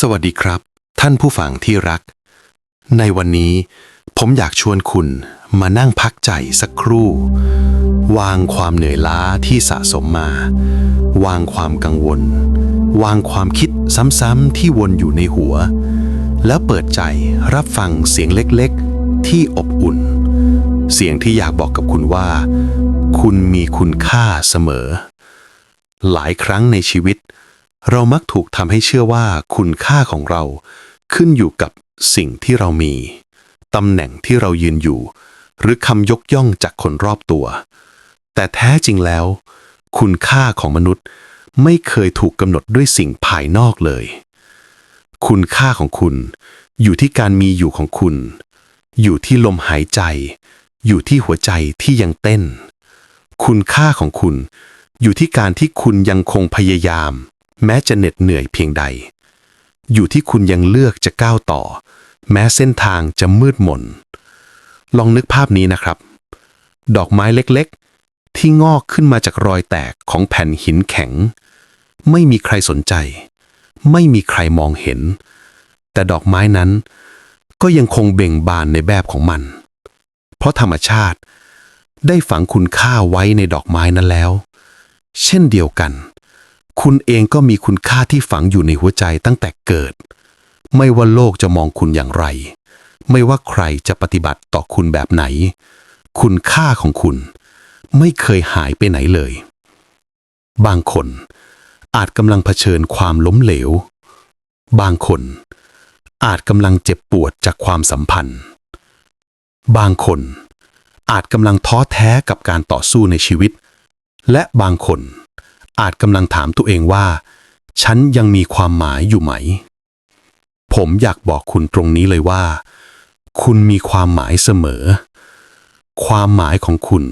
สวัสดีครับ ท่านผู้ฟังที่รัก ในวันนี้ผมอยากชวนคุณมานั่งพักใจสักครู่ วางความเหนื่อยล้าที่สะสมมา วางความกังวล วางความคิดซ้ำๆที่วนอยู่ในหัว แล้วเปิดใจรับฟังเสียงเล็กๆ ที่อบอุ่น เสียงที่อยากบอกกับคุณว่า คุณมีคุณค่าเสมอ หลายครั้งในชีวิตเเรามักถูกทำให้เชื่อว่าคุณค่าของเราขึ้นอยู่กับสิ่งที่เรามีตำแหน่งที่เรายืนอยู่ หรือคำยกย่องจากคนรอบตัว แต่แท้จริงแล้ว คุณค่าของมนุษย์ไม่เคยถูกกำหนดด้วยสิ่งภายนอกเลย คุณค่าของคุณ อยู่ที่การมีอยู่ของคุณ อยู่ที่ลมหายใจ อยู่ที่หัวใจที่ยังเต้น คุณค่าของคุณ อยู่ที่การที่คุณยังคงพยายาม แม้จะเหน็ดเหนื่อยเพียงใด อยู่ที่คุณยังเลือกจะก้าวต่อ แม้เส้นทางจะมืดมน ลองนึกภาพนี้นะครับ ดอกไม้เล็กๆ ที่งอกขึ้นมาจากรอยแตกของแผ่นหินแข็ง ไม่มีใครสนใจ ไม่มีใครมองเห็น แต่ดอกไม้นั้น ก็ยังคงเบ่งบานในแบบของมัน เพราะธรรมชาติได้ฝังคุณค่าไว้ในดอกไม้นั้นแล้ว เช่นเดียวกัน คุณเองก็มีคุณค่าที่ฝังอยู่ในหัวใจตั้งแต่เกิด ไม่ว่าโลกจะมองคุณอย่างไร ไม่ว่าใครจะปฏิบัติต่อคุณแบบไหน คุณค่าของคุณ ไม่เคยหายไปไหนเลย บางคน อาจกำลังเผชิญความล้มเหลว บางคน อาจกำลังเจ็บปวดจากความสัมพันธ์ บางคนอาจกำลังท้อแท้กับการต่อสู้ในชีวิต และบางคน อาจกำลังถามตัวเองว่า ฉันยังมีความหมายอยู่ไหม ผมอยากบอกคุณตรงนี้เลยว่า คุณมีความหมายเสมอ ความหมายของคุณ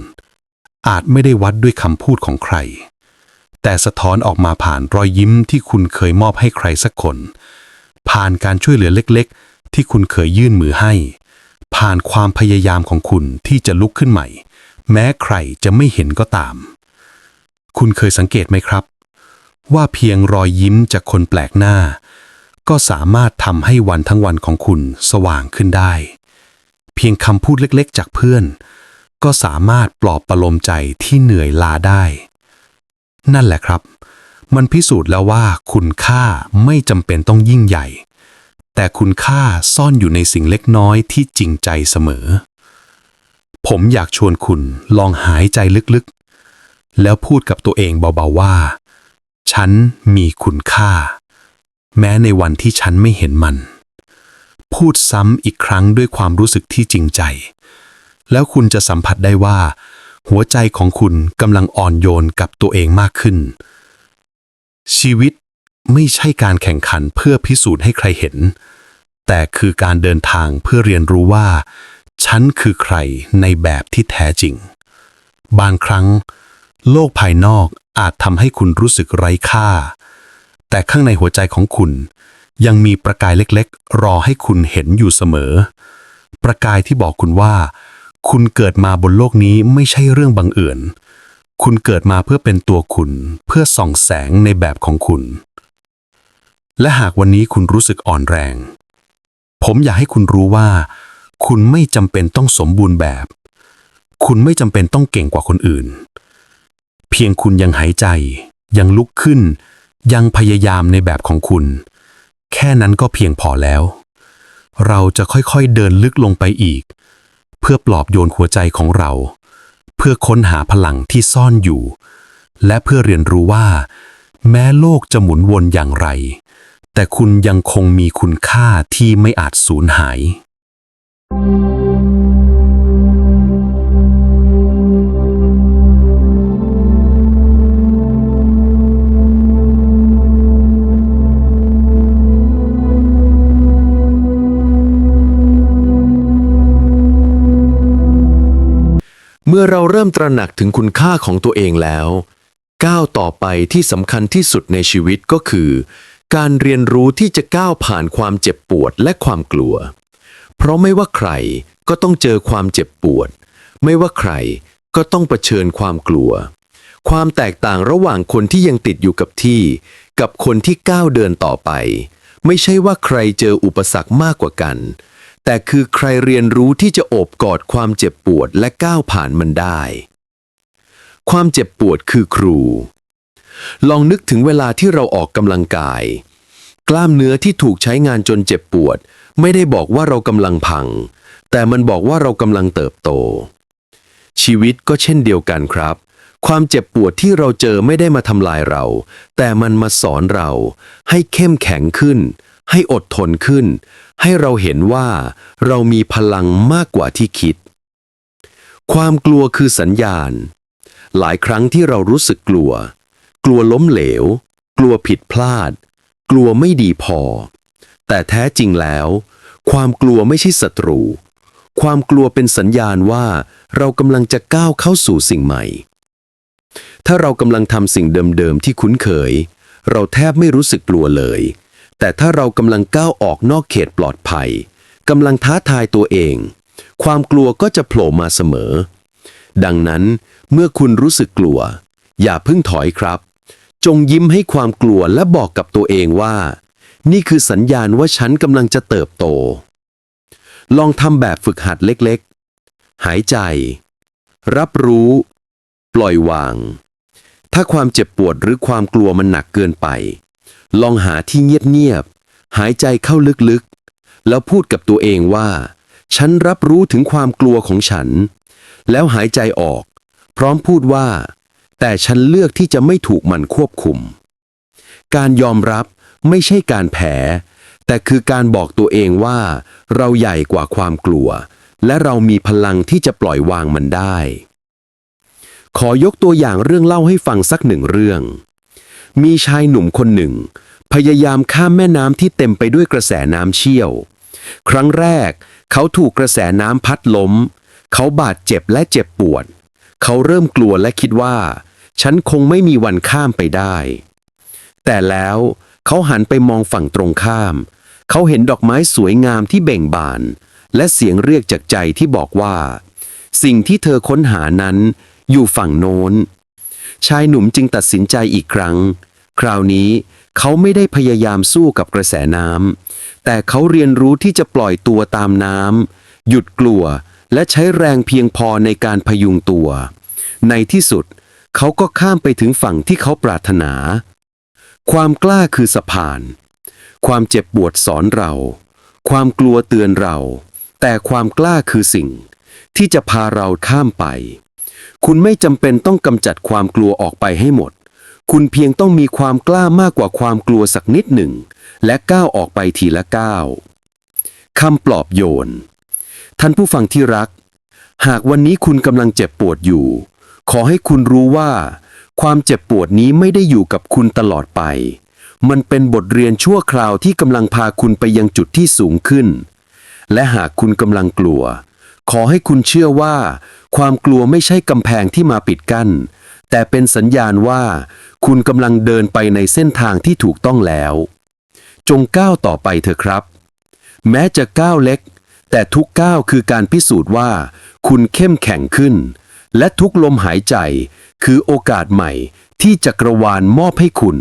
อาจไม่ได้วัดด้วยคำพูดของใคร แต่สะท้อนออกมาผ่านรอยยิ้มที่คุณเคยมอบให้ใครสักคน ผ่านการช่วยเหลือเล็กๆ ที่คุณเคยยื่นมือให้ ผ่านความพยายามของคุณที่จะลุกขึ้นใหม่ แม้ใครจะไม่เห็นก็ตาม คุณเคยสังเกตไหมครับ ว่าเพียงรอยยิ้มจากคนแปลกหน้า ก็สามารถทำให้วันทั้งวันของคุณสว่างขึ้นได้ เพียงคำพูดเล็กๆ จากเพื่อน ก็สามารถปลอบประโลมใจที่เหนื่อยล้าได้ นั่นแหละครับ มันพิสูจน์แล้วว่าคุณค่าไม่จำเป็นต้องยิ่งใหญ่ แต่คุณค่าซ่อนอยู่ในสิ่งเล็กน้อยที่จริงใจเสมอผมอยากชวนคุณลองหายใจลึกๆ แล้วพูดกับตัวเองเบาๆว่า ฉันมีคุณค่า แม้ในวันที่ฉันไม่เห็นมัน พูดซ้ำอีกครั้งด้วยความรู้สึกที่จริงใจ แล้วคุณจะสัมผัสได้ว่า หัวใจของคุณกำลังอ่อนโยนกับตัวเองมากขึ้น ชีวิตไม่ใช่การแข่งขันเพื่อพิสูจน์ให้ใครเห็น แต่คือการเดินทางเพื่อเรียนรู้ว่า ฉันคือใครในแบบที่แท้จริง บางครั้ง โลกภายนอกอาจทำให้คุณรู้สึกไร้ค่า แต่ข้างในหัวใจของคุณ ยังมีประกายเล็กๆ รอให้คุณเห็นอยู่เสมอ ประกายที่บอกคุณว่า คุณเกิดมาบนโลกนี้ไม่ใช่เรื่องบังเอิญคุณเกิดมาเพื่อเป็นตัวคุณ เพื่อส่องแสงในแบบของคุณ และหากวันนี้คุณรู้สึกอ่อนแรง ผมอยากให้คุณรู้ว่า คุณไม่จำเป็นต้องสมบูรณ์แบบ คุณไม่จำเป็นต้องเก่งกว่าคนอื่น เพียงคุณยังหายใจ ยังลุกขึ้น ยังพยายามในแบบของคุณ แค่นั้นก็เพียงพอแล้ว เราจะค่อยๆเดินลึกลงไปอีก เพื่อปลอบโยนหัวใจของเรา เพื่อค้นหาพลังที่ซ่อนอยู่ และเพื่อเรียนรู้ว่า แม้โลกจะหมุนวนอย่างไร แต่คุณยังคงมีคุณค่าที่ไม่อาจสูญหายเมื่อเราเริ่มตระหนักถึงคุณค่าของตัวเองแล้ว ก้าวต่อไปที่สำคัญที่สุดในชีวิตก็คือ การเรียนรู้ที่จะก้าวผ่านความเจ็บปวดและความกลัว เพราะไม่ว่าใครก็ต้องเจอความเจ็บปวด ไม่ว่าใครก็ต้องเผชิญความกลัว ความแตกต่างระหว่างคนที่ยังติดอยู่กับที่ กับคนที่ก้าวเดินต่อไป ไม่ใช่ว่าใครเจออุปสรรคมากกว่ากัน แต่คือใครเรียนรู้ที่จะโอบกอดความเจ็บปวดและก้าวผ่านมันได้ ความเจ็บปวดคือครู ลองนึกถึงเวลาที่เราออกกำลังกาย กล้ามเนื้อที่ถูกใช้งานจนเจ็บปวด ไม่ได้บอกว่าเรากำลังพัง แต่มันบอกว่าเรากำลังเติบโต ชีวิตก็เช่นเดียวกันครับความเจ็บปวดที่เราเจอไม่ได้มาทำลายเรา แต่มันมาสอนเราให้เข้มแข็งขึ้น ให้อดทนขึ้น ให้เราเห็นว่าเรามีพลังมากกว่าที่คิด ความกลัวคือสัญญาณ หลายครั้งที่เรารู้สึกกลัว กลัวล้มเหลว กลัวผิดพลาด กลัวไม่ดีพอ แต่แท้จริงแล้ว ความกลัวไม่ใช่ศัตรู ความกลัวเป็นสัญญาณว่าเรากำลังจะก้าวเข้าสู่สิ่งใหม่ ถ้าเรากำลังทำสิ่งเดิมๆที่คุ้นเคย เราแทบไม่รู้สึกกลัวเลย แต่ถ้าเรากำลังก้าวออกนอกเขตปลอดภัยกำลังท้าทายตัวเอง ความกลัวก็จะโผล่มาเสมอ ดังนั้นเมื่อคุณรู้สึกกลัว อย่าเพิ่งถอยครับ จงยิ้มให้ความกลัวและบอกกับตัวเองว่า นี่คือสัญญาณว่าฉันกำลังจะเติบโต ลองทำแบบฝึกหัดเล็กๆ หายใจ รับรู้ ปล่อยวาง ถ้าความเจ็บปวดหรือความกลัวมันหนักเกินไป ลองหาที่เงียบๆ หายใจเข้าลึกๆ แล้วพูดกับตัวเองว่า ฉันรับรู้ถึงความกลัวของฉัน แล้วหายใจออก พร้อมพูดว่า แต่ฉันเลือกที่จะไม่ถูกมันควบคุม การยอมรับไม่ใช่การแพ้แต่คือการบอกตัวเองว่า เราใหญ่กว่าความกลัว และเรามีพลังที่จะปล่อยวางมันได้ ขอยกตัวอย่างเรื่องเล่าให้ฟังสักหนึ่งเรื่อง มีชายหนุ่มคนหนึ่ง พยายามข้ามแม่น้ำที่เต็มไปด้วยกระแสน้ำเชี่ยว ครั้งแรก เขาถูกกระแสน้ำพัดล้ม เขาบาดเจ็บและเจ็บปวด เขาเริ่มกลัวและคิดว่า ฉันคงไม่มีวันข้ามไปได้ แต่แล้วเขาหันไปมองฝั่งตรงข้าม เขาเห็นดอกไม้สวยงามที่เบ่งบาน และเสียงเรียกจากใจที่บอกว่า สิ่งที่เธอค้นหานั้น อยู่ฝั่งโน้น ชายหนุ่มจึงตัดสินใจอีกครั้ง คราวนี้ เขาไม่ได้พยายามสู้กับกระแสน้ำแต่เขาเรียนรู้ที่จะปล่อยตัวตามน้ำหยุดกลัว และใช้แรงเพียงพอในการพยุงตัว ในที่สุด เขาก็ข้ามไปถึงฝั่งที่เขาปรารถนา ความกล้าคือสะพาน ความเจ็บปวดสอนเรา ความกลัวเตือนเรา แต่ความกล้าคือสิ่ง ที่จะพาเราข้ามไป คุณไม่จำเป็นต้องกำจัดความกลัวออกไปให้หมด คุณเพียงต้องมีความกล้ามากกว่าความกลัวสักนิดหนึ่ง และก้าวออกไปทีละก้าวคำปลอบโยน ท่านผู้ฟังที่รัก หากวันนี้คุณกำลังเจ็บปวดอยู่ ขอให้คุณรู้ว่า ความเจ็บปวดนี้ไม่ได้อยู่กับคุณตลอดไป มันเป็นบทเรียนชั่วคราวที่กำลังพาคุณไปยังจุดที่สูงขึ้น และหากคุณกำลังกลัว ขอให้คุณเชื่อว่า ความกลัวไม่ใช่กำแพงที่มาปิดกั้น แต่เป็นสัญญาณว่า คุณกำลังเดินไปในเส้นทางที่ถูกต้องแล้ว จงก้าวต่อไปเถอะครับ แม้จะก้าวเล็ก แต่ทุกก้าวคือการพิสูจน์ว่า คุณเข้มแข็งขึ้น และทุกลมหายใจ คือโอกาสใหม่ที่จักรวาลมอบให้คุณ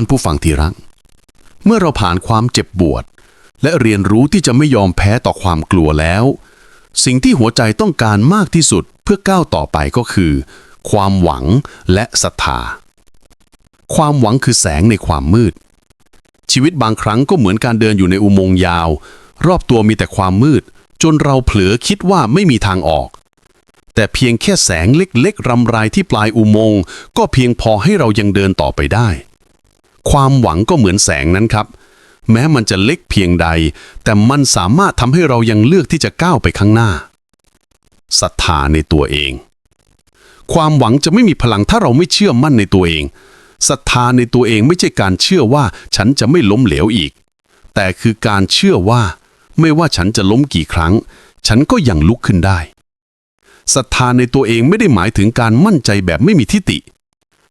ท่านผู้ฟังที่รัก เมื่อเราผ่านความเจ็บปวด และเรียนรู้ที่จะไม่ยอมแพ้ต่อความกลัวแล้ว สิ่งที่หัวใจต้องการมากที่สุดเพื่อก้าวต่อไปก็คือ ความหวังและศรัทธา ความหวังคือแสงในความมืด ชีวิตบางครั้งก็เหมือนการเดินอยู่ในอุโมงค์ยาว รอบตัวมีแต่ความมืด จนเราเผลอคิดว่าไม่มีทางออกแต่เพียงแค่แสงเล็กๆ รำไรที่ปลายอุโมงค์ก็เพียงพอให้เรายังเดินต่อไปได้ ความหวังก็เหมือนแสงนั้นครับ แม้มันจะเล็กเพียงใด แต่มันสามารถทำให้เรายังเลือกที่จะก้าวไปข้างหน้าศรัทธาในตัวเอง ความหวังจะไม่มีพลังถ้าเราไม่เชื่อมั่นในตัวเองศรัทธาในตัวเองไม่ใช่การเชื่อว่าฉันจะไม่ล้มเหลวอีก แต่คือการเชื่อว่า ไม่ว่าฉันจะล้มกี่ครั้ง ฉันก็ยังลุกขึ้นได้ศรัทธาในตัวเองไม่ได้หมายถึงการมั่นใจแบบไม่มีทิฏฐิ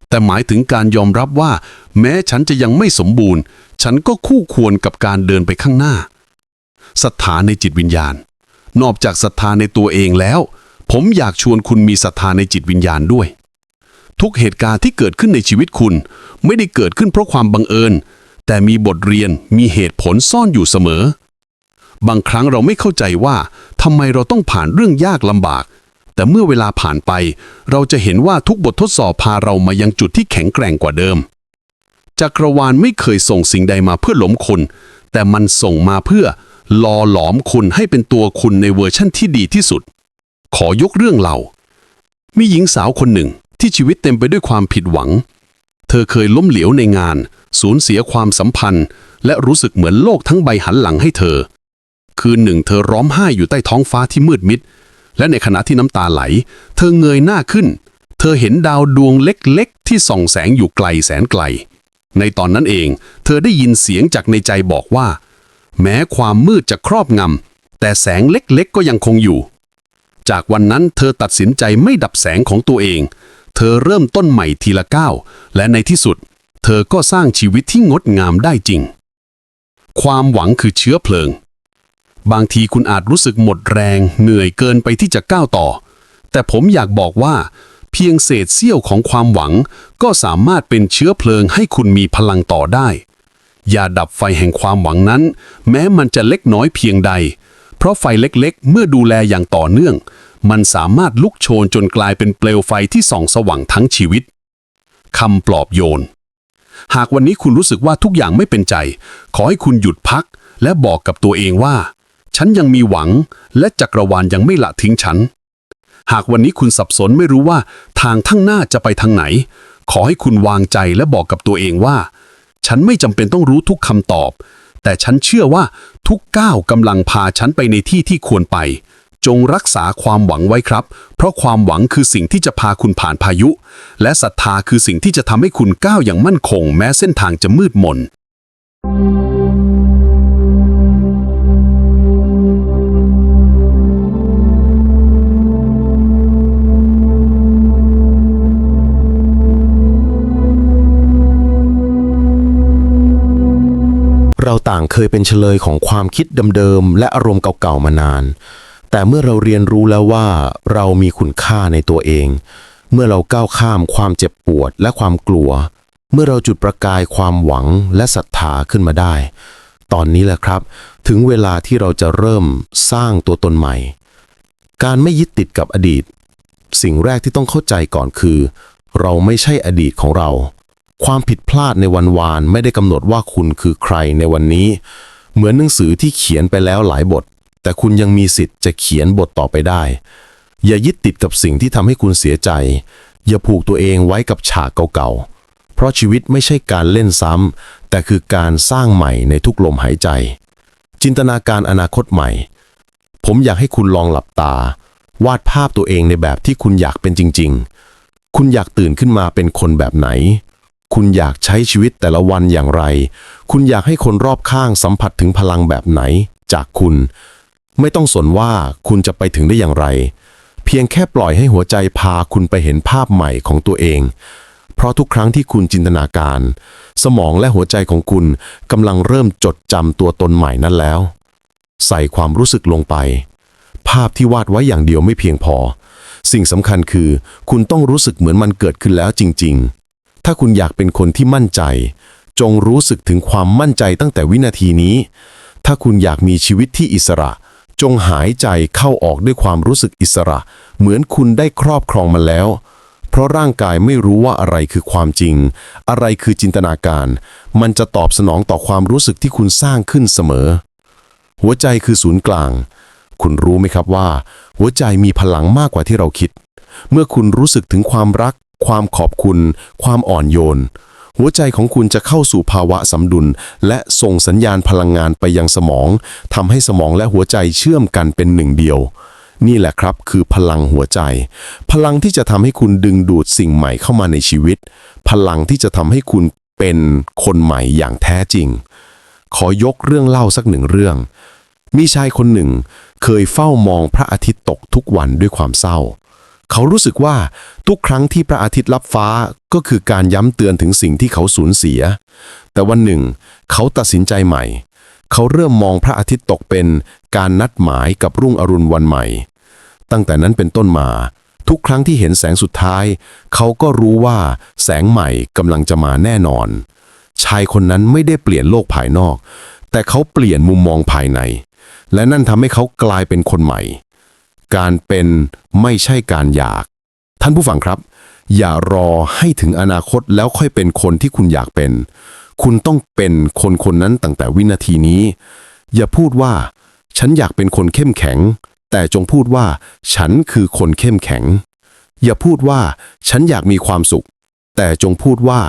แต่หมายถึงการยอมรับว่า แม้ฉันจะยังไม่สมบูรณ์ ฉันก็คู่ควรกับการเดินไปข้างหน้าศรัทธาในจิตวิญญาณ นอกจากศรัทธาในตัวเองแล้ว ผมอยากชวนคุณมีศรัทธาในจิตวิญญาณด้วย ทุกเหตุการณ์ที่เกิดขึ้นในชีวิตคุณ ไม่ได้เกิดขึ้นเพราะความบังเอิญ แต่มีบทเรียนมีเหตุผลซ่อนอยู่เสมอ บางครั้งเราไม่เข้าใจว่าทำไมเราต้องผ่านเรื่องยากลำบาก แต่เมื่อเวลาผ่านไป เราจะเห็นว่าทุกบททดสอบพาเรามายังจุดที่แข็งแกร่งกว่าเดิม จักรวาลไม่เคยส่งสิ่งใดมาเพื่อหล้มคน แต่มันส่งมาเพื่อหล่อหลอมคุณให้เป็นตัวคุณในเวอร์ชั่นที่ดีที่สุด ขอยกเรื่องเล่ามีหญิงสาวคนหนึ่งที่ชีวิตเต็มไปด้วยความผิดหวัง เธอเคยล้มเหลวในงาน สูญเสียความสัมพันธ์ และรู้สึกเหมือนโลกทั้งใบหันหลังให้เธอ คืนหนึ่งเธอร้องไห้อยู่ใต้ท้องฟ้าที่มืดมิด และในขณะที่น้ำตาไหล เธอเงยหน้าขึ้น เธอเห็นดาวดวงเล็กๆ ที่ส่องแสงอยู่ไกลแสนไกล ในตอนนั้นเอง เธอได้ยินเสียงจากในใจบอกว่า แม้ความมืดจะครอบงำแต่แสงเล็กๆ ก็ยังคงอยู่ จากวันนั้นเธอตัดสินใจไม่ดับแสงของตัวเอง เธอเริ่มต้นใหม่ทีละก้าว และในที่สุด เธอก็สร้างชีวิตที่งดงามได้จริง ความหวังคือเชื้อเพลิง บางทีคุณอาจรู้สึกหมดแรง เหนื่อยเกินไปที่จะก้าวต่อ แต่ผมอยากบอกว่า เพียงเศษเสี้ยวของความหวัง ก็สามารถเป็นเชื้อเพลิงให้คุณมีพลังต่อได้ อย่าดับไฟแห่งความหวังนั้น แม้มันจะเล็กน้อยเพียงใด เพราะไฟเล็กๆ เมื่อดูแลอย่างต่อเนื่อง มันสามารถลุกโชนจนกลายเป็นเปลวไฟที่ส่องสว่างทั้งชีวิตคำปลอบโยน หากวันนี้คุณรู้สึกว่าทุกอย่างไม่เป็นใจ ขอให้คุณหยุดพัก และบอกกับตัวเองว่า ฉันยังมีหวัง และจักรวาลยังไม่ละทิ้งฉัน หากวันนี้คุณสับสนไม่รู้ว่าทางทั้งหน้าจะไปทางไหน ขอให้คุณวางใจและบอกกับตัวเองว่า ฉันไม่จำเป็นต้องรู้ทุกคำตอบ แต่ฉันเชื่อว่าทุกก้าวกำลังพาฉันไปในที่ที่ควรไป จงรักษาความหวังไว้ครับ เพราะความหวังคือสิ่งที่จะพาคุณผ่านพายุ และศรัทธาคือสิ่งที่จะทำให้คุณก้าวอย่างมั่นคง แม้เส้นทางจะมืดมน เราต่างเคยเป็นเฉลยของความคิดเดิมๆ และอารมณ์เก่าๆ มานาน แต่เมื่อเราเรียนรู้แล้วว่าเรามีคุณค่าในตัวเอง เมื่อเราก้าวข้ามความเจ็บปวดและความกลัว เมื่อเราจุดประกายความหวังและศรัทธาขึ้นมาได้ ตอนนี้แหละครับ ถึงเวลาที่เราจะเริ่มสร้างตัวตนใหม่ การไม่ยึดติดกับอดีต สิ่งแรกที่ต้องเข้าใจก่อนคือ เราไม่ใช่อดีตของเรา ความผิดพลาดในวันวานไม่ได้กำหนดว่าคุณคือใครในวันนี้ เหมือนหนังสือที่เขียนไปแล้วหลายบท แต่คุณยังมีสิทธิ์จะเขียนบทต่อไปได้ อย่ายึดติดกับสิ่งที่ทำให้คุณเสียใจ อย่าผูกตัวเองไว้กับฉากเก่าๆ เพราะชีวิตไม่ใช่การเล่นซ้ำแต่คือการสร้างใหม่ในทุกลมหายใจ จินตนาการอนาคตใหม่ ผมอยากให้คุณลองหลับตา วาดภาพตัวเองในแบบที่คุณอยากเป็นจริง ๆ คุณอยากตื่นขึ้นมาเป็นคนแบบไหน คุณอยากใช้ชีวิตแต่ละวันอย่างไร คุณอยากให้คนรอบข้างสัมผัสถึงพลังแบบไหน จากคุณ ไม่ต้องสนว่าคุณจะไปถึงได้อย่างไร เพียงแค่ปล่อยให้หัวใจพาคุณไปเห็นภาพใหม่ของตัวเอง เพราะทุกครั้งที่คุณจินตนาการ สมองและหัวใจของคุณกำลังเริ่มจดจำตัวตนใหม่นั้นแล้ว ใส่ความรู้สึกลงไป ภาพที่วาดไว้อย่างเดียวไม่เพียงพอ สิ่งสำคัญคือ คุณต้องรู้สึกเหมือนมันเกิดขึ้นแล้วจริง ๆ ถ้าคุณอยากเป็นคนที่มั่นใจ จงรู้สึกถึงความมั่นใจตั้งแต่วินาทีนี้ ถ้าคุณอยากมีชีวิตที่อิสระ จงหายใจเข้าออกด้วยความรู้สึกอิสระ เหมือนคุณได้ครอบครองมันแล้ว เพราะร่างกายไม่รู้ว่าอะไรคือความจริง อะไรคือจินตนาการ มันจะตอบสนองต่อความรู้สึกที่คุณสร้างขึ้นเสมอ หัวใจคือศูนย์กลาง คุณรู้ไหมครับว่า หัวใจมีพลังมากกว่าที่เราคิดเมื่อคุณรู้สึกถึงความรัก ความขอบคุณ ความอ่อนโยน หัวใจของคุณจะเข้าสู่ภาวะสมดุล และส่งสัญญาณพลังงานไปยังสมองทำให้สมองและหัวใจเชื่อมกันเป็นหนึ่งเดียว นี่แหละครับคือพลังหัวใจ พลังที่จะทำให้คุณดึงดูดสิ่งใหม่เข้ามาในชีวิต พลังที่จะทำให้คุณเป็นคนใหม่อย่างแท้จริง ขอยกเรื่องเล่าสักหนึ่งเรื่อง มีชายคนหนึ่ง เคยเฝ้ามองพระอาทิตย์ตกทุกวันด้วยความเศร้า เขารู้สึกว่าทุกครั้งที่พระอาทิตย์ลับฟ้าก็คือการย้ำเตือนถึงสิ่งที่เขาสูญเสีย แต่วันหนึ่ง เขาตัดสินใจใหม่ เขาเริ่มมองพระอาทิตย์ตกเป็นการนัดหมายกับรุ่งอรุณวันใหม่ ตั้งแต่นั้นเป็นต้นมา ทุกครั้งที่เห็นแสงสุดท้าย เขาก็รู้ว่าแสงใหม่กำลังจะมาแน่นอน ชายคนนั้นไม่ได้เปลี่ยนโลกภายนอก แต่เขาเปลี่ยนมุมมองภายใน และนั่นทำให้เขากลายเป็นคนใหม่ การเป็นไม่ใช่การอยาก ท่านผู้ฟังครับ อย่ารอให้ถึงอนาคตแล้วค่อยเป็นคนที่คุณอยากเป็น คุณต้องเป็นคนคนนั้นตั้งแต่วินาทีนี้ อย่าพูดว่า ฉันอยากเป็นคนเข้มแข็ง แต่จงพูดว่า ฉันคือคนเข้มแข็ง อย่าพูดว่า ฉันอยากมีความสุข แต่จงพูดว่า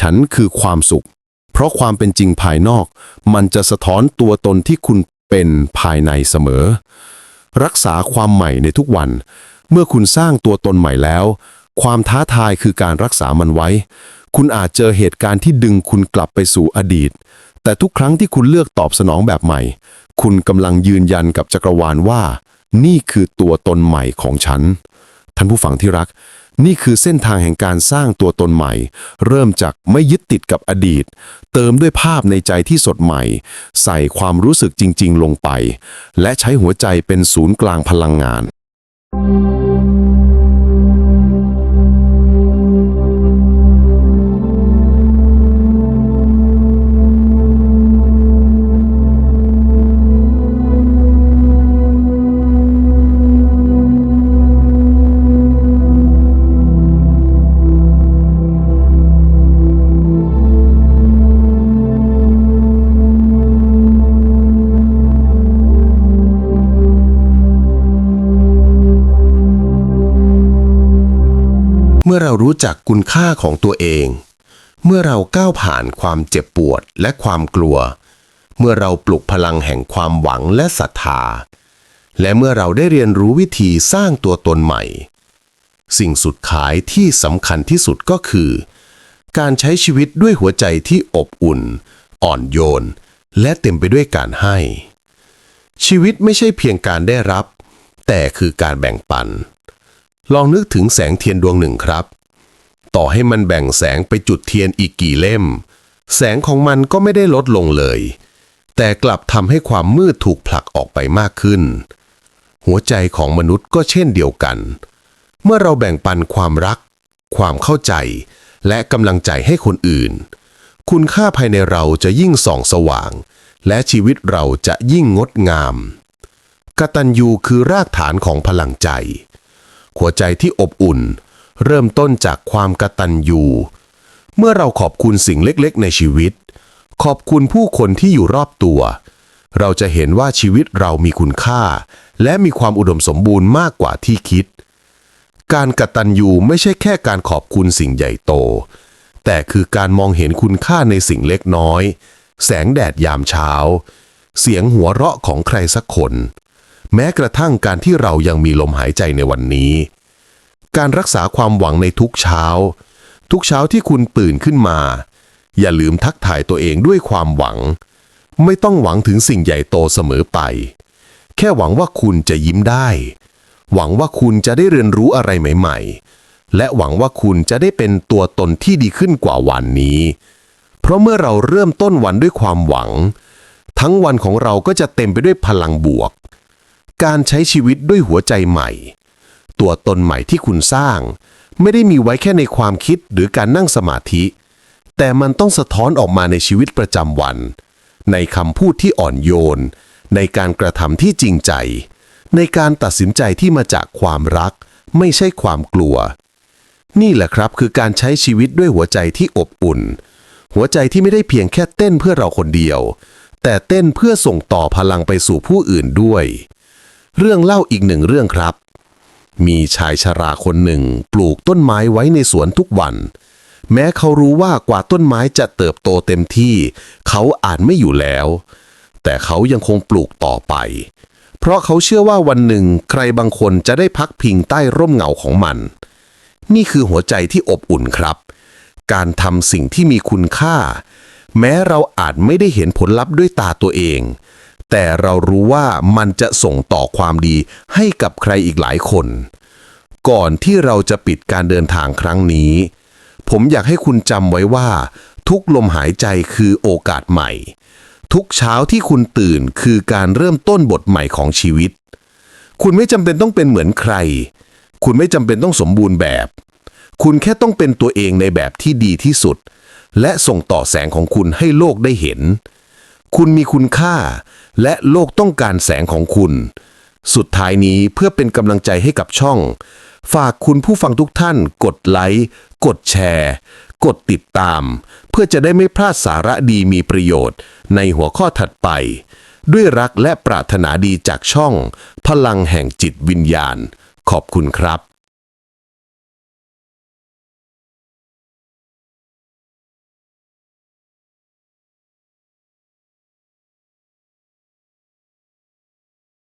ฉันคือความสุข เพราะความเป็นจริงภายนอก มันจะสะท้อนตัวตนที่คุณเป็นภายในเสมอ รักษาความใหม่ในทุกวัน เมื่อคุณสร้างตัวตนใหม่แล้ว ความท้าทายคือการรักษามันไว้ คุณอาจเจอเหตุการณ์ที่ดึงคุณกลับไปสู่อดีต แต่ทุกครั้งที่คุณเลือกตอบสนองแบบใหม่ คุณกำลังยืนยันกับจักรวาลว่า นี่คือตัวตนใหม่ของฉัน ท่านผู้ฟังที่รัก นี่คือเส้นทางแห่งการสร้างตัวตนใหม่ เริ่มจากไม่ยึดติดกับอดีต เติมด้วยภาพในใจที่สดใหม่ ใส่ความรู้สึกจริง ๆ ลงไป และใช้หัวใจเป็นศูนย์กลางพลังงานเมื่อเรารู้จักคุณค่าของตัวเอง เมื่อเราก้าวผ่านความเจ็บปวดและความกลัว เมื่อเราปลุกพลังแห่งความหวังและศรัทธา และเมื่อเราได้เรียนรู้วิธีสร้างตัวตนใหม่ สิ่งสุดท้ายที่สำคัญที่สุดก็คือ การใช้ชีวิตด้วยหัวใจที่อบอุ่น อ่อนโยน และเต็มไปด้วยการให้ ชีวิตไม่ใช่เพียงการได้รับ แต่คือการแบ่งปัน ลองนึกถึงแสงเทียนดวงหนึ่งครับ ต่อให้มันแบ่งแสงไปจุดเทียนอีกกี่เล่ม แสงของมันก็ไม่ได้ลดลงเลย แต่กลับทำให้ความมืดถูกผลักออกไปมากขึ้น หัวใจของมนุษย์ก็เช่นเดียวกัน เมื่อเราแบ่งปันความรัก ความเข้าใจ และกำลังใจให้คนอื่น คุณค่าภายในเราจะยิ่งส่องสว่าง และชีวิตเราจะยิ่งงดงามกตัญญูคือรากฐานของพลังใจ หัวใจที่อบอุ่น เริ่มต้นจากความกตัญญูเมื่อเราขอบคุณสิ่งเล็กๆ ในชีวิต ขอบคุณผู้คนที่อยู่รอบตัว เราจะเห็นว่าชีวิตเรามีคุณค่า และมีความอุดมสมบูรณ์มากกว่าที่คิด การกตัญญูไม่ใช่แค่การขอบคุณสิ่งใหญ่โต แต่คือการมองเห็นคุณค่าในสิ่งเล็กน้อย แสงแดดยามเช้า เสียงหัวเราะของใครสักคน แม้กระทั่งการที่เรายังมีลมหายใจในวันนี้ การรักษาความหวังในทุกเช้า ทุกเช้าที่คุณตื่นขึ้นมา อย่าลืมทักทายตัวเองด้วยความหวัง ไม่ต้องหวังถึงสิ่งใหญ่โตเสมอไป แค่หวังว่าคุณจะยิ้มได้ หวังว่าคุณจะได้เรียนรู้อะไรใหม่ ๆ และหวังว่าคุณจะได้เป็นตัวตนที่ดีขึ้นกว่าวันนี้ เพราะเมื่อเราเริ่มต้นวันด้วยความหวัง ทั้งวันของเราก็จะเต็มไปด้วยพลังบวก การใช้ชีวิตด้วยหัวใจใหม่ ตัวตนใหม่ที่คุณสร้าง ไม่ได้มีไว้แค่ในความคิดหรือการนั่งสมาธิ แต่มันต้องสะท้อนออกมาในชีวิตประจำวัน ในคำพูดที่อ่อนโยน ในการกระทำที่จริงใจ ในการตัดสินใจที่มาจากความรัก ไม่ใช่ความกลัว นี่แหละครับคือการใช้ชีวิตด้วยหัวใจที่อบอุ่น หัวใจที่ไม่ได้เพียงแค่เต้นเพื่อเราคนเดียวแต่เต้นเพื่อส่งต่อพลังไปสู่ผู้อื่นด้วย เรื่องเล่าอีกหนึ่งเรื่องครับ มีชายชราคนหนึ่งปลูกต้นไม้ไว้ในสวนทุกวัน แม้เขารู้ว่ากว่าต้นไม้จะเติบโตเต็มที่ เขาอาจไม่อยู่แล้ว แต่เขายังคงปลูกต่อไป เพราะเขาเชื่อว่าวันหนึ่งใครบางคนจะได้พักพิงใต้ร่มเงาของมัน นี่คือหัวใจที่อบอุ่นครับ การทำสิ่งที่มีคุณค่า แม้เราอาจไม่ได้เห็นผลลัพธ์ด้วยตาตัวเอง แต่เรารู้ว่ามันจะส่งต่อความดีให้กับใครอีกหลายคน ก่อนที่เราจะปิดการเดินทางครั้งนี้ ผมอยากให้คุณจำไว้ว่า ทุกลมหายใจคือโอกาสใหม่ ทุกเช้าที่คุณตื่นคือการเริ่มต้นบทใหม่ของชีวิต คุณไม่จำเป็นต้องเป็นเหมือนใคร คุณไม่จำเป็นต้องสมบูรณ์แบบ คุณแค่ต้องเป็นตัวเองในแบบที่ดีที่สุด และส่งต่อแสงของคุณให้โลกได้เห็น คุณมีคุณค่า และโลกต้องการแสงของคุณ สุดท้ายนี้เพื่อเป็นกำลังใจให้กับช่อง ฝากคุณผู้ฟังทุกท่าน กดไลค์ กดแชร์ กดติดตาม เพื่อจะได้ไม่พลาดสาระดีมีประโยชน์ ในหัวข้อถัดไป ด้วยรักและปรารถนาดีจากช่อง พลังแห่งจิตวิญญาณ ขอบคุณครับ